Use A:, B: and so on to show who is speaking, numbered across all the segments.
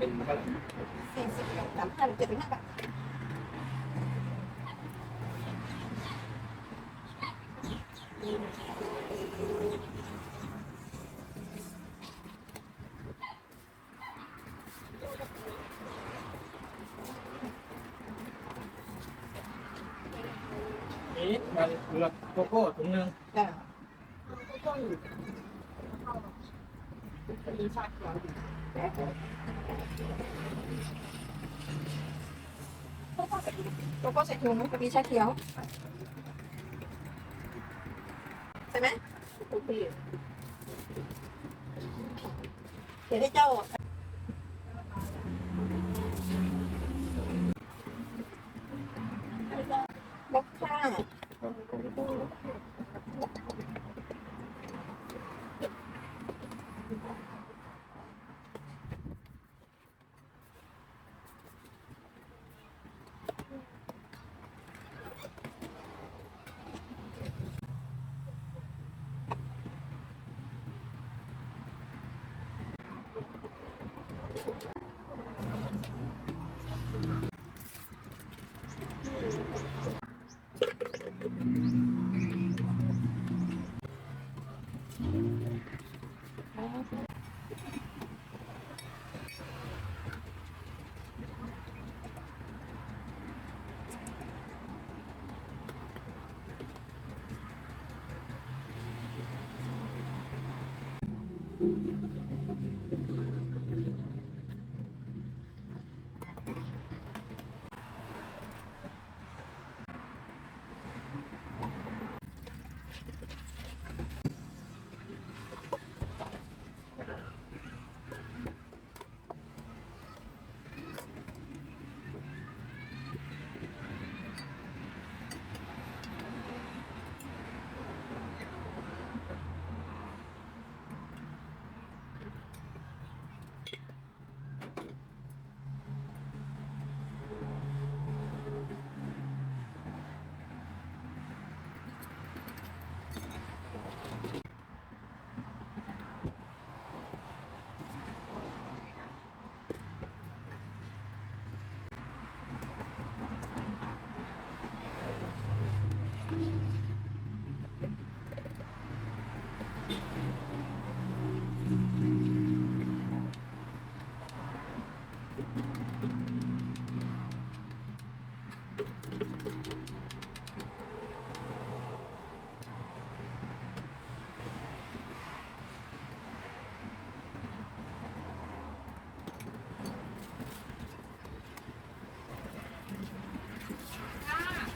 A: เป็นเท่าไหร่
B: สี่สิบสามพันเจ็ดสิบห้าบาท
A: นี่มาเลือกโกโก้ถุงหนึง
B: จ้ะ
C: มีชาเขียว
B: โกโก้ใส่ถุงก็มีชาเขียว ใช่ไหม
C: โอเค
B: เดี๋ยวให้เจ้า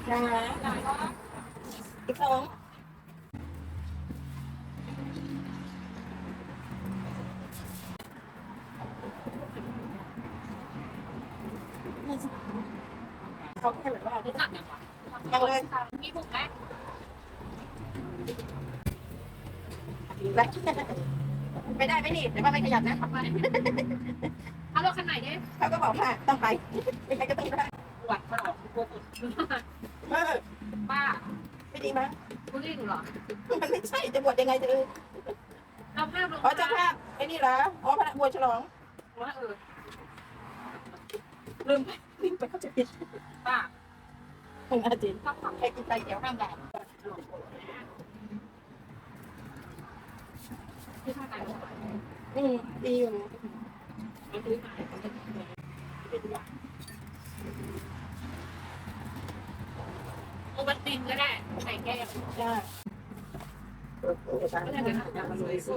B: จ้าอีกสองเขาแค่แบบว่า
C: รู้จักยังวะ
B: ยังเลย
C: มีบุกไหม
B: ไปไม่ได้ไม่นี่แต่ว่าไม่ขยับนะ
C: ไปเอารถคันไหนดิ
B: เขาก็บอกว่าต้องไปยังไงก็ต้องได้
C: ปวดมันออกปวดปว ด
B: เออ
C: ป้า
B: ไม่ดีมั้ย
C: บุรีหนูเหรอ
B: มันไม่ใช่จะบวชยังไงเธอ
C: เอาภาพลง
B: อ๋อเจ้าภาพไอ้นี่เหรออ๋อพระบวชฉลอง
C: ว่าเออ
B: ลืมไปลืมไปเขาจะผิด
C: ป้า
B: ของอาจิน
C: ข้าวผัด
B: ใครกินไตเขียวห้ามด่า
C: ที่ท่าการ
B: อืมดีอยู่
C: มันซื้อมาโอ บันตินก็ได้ไข่แก้ว
B: จ้า
C: ก็ได้เป็นอย่างมันเลยสู้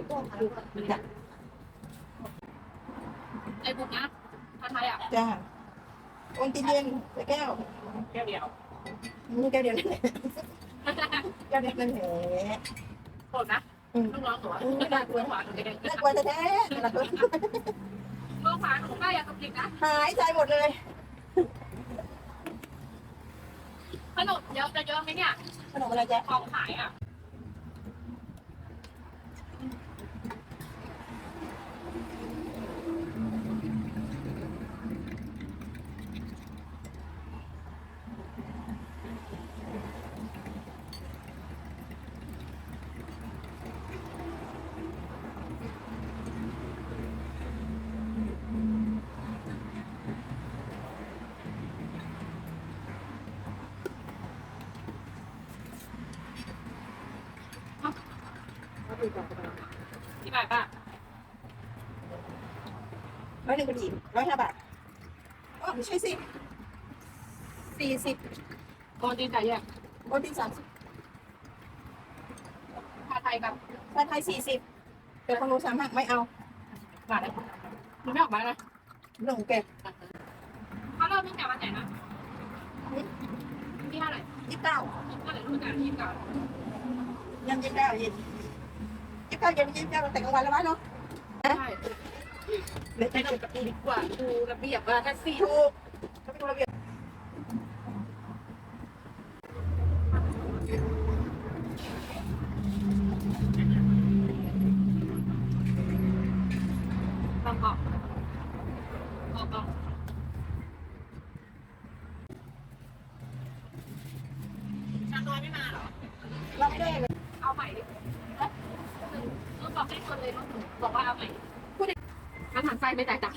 C: ไอ้บุกนะพันไทยอะ
B: จ้าองค์ตีเย็นแต่แก้ว
C: แก้วเดียว
B: นี่แก้วเดียวนั่นแหละแก้วเดียวนั่นแหละ
C: โหดนะลูกน้องหนูน่ากลัวหวานหนูเอง
B: น่ากลัวแท้ๆละคน
C: เมื่อวานหนูป้าอยากตกจิกนะ
B: หายใจหมดเลย
C: ขนม เยอะจะเยอะไหมเนี่ย
B: ขนมอะไรจ๊ะ
C: ของขายอะ ที่บาทป่ะ
B: ร้อยหนึ่งพอดีร้อยห้าบาทอ๋อไม่ใช่สิสี่สิบ
C: โกนตีนไก่แยก
B: โอทีสามสิบ
C: ชาไทยกับ
B: ชาไทยสี่สิบเป็นของหนูสามห้าไม่เอา
C: บาทเลยมันไม่ออกมานะ
B: หนึ่งเก็บ
C: ถ้าเริ่มตั้งแต่วันไหนนะที่เท่าไหร่
B: ยี่สิบเก้า
C: เท่าไหร่รู้จักที่เก่า
B: ยังยี่สิบเก้าเย็น ยี่สิบเก้าเย็นยี่สิบเก้าแต่กลางวันแล้ววะเนาะ
C: ใช่
B: เดี๋ยว
C: ใช้
B: จะ
C: ระเบียบดีกว่าดูระเบียบว่าแท็กซี่
B: ถูกเขาเป็นระเบียบ
C: บางกอกกอกกอกชาน้อยไม่มาเหรอ
B: เราไม่ได้เลย
C: เอาใหม่ดิต้อง บอกให้คนเลยต้องบอกว่าเอาใหม่พูดอาหารไฟไม่แตกต่าง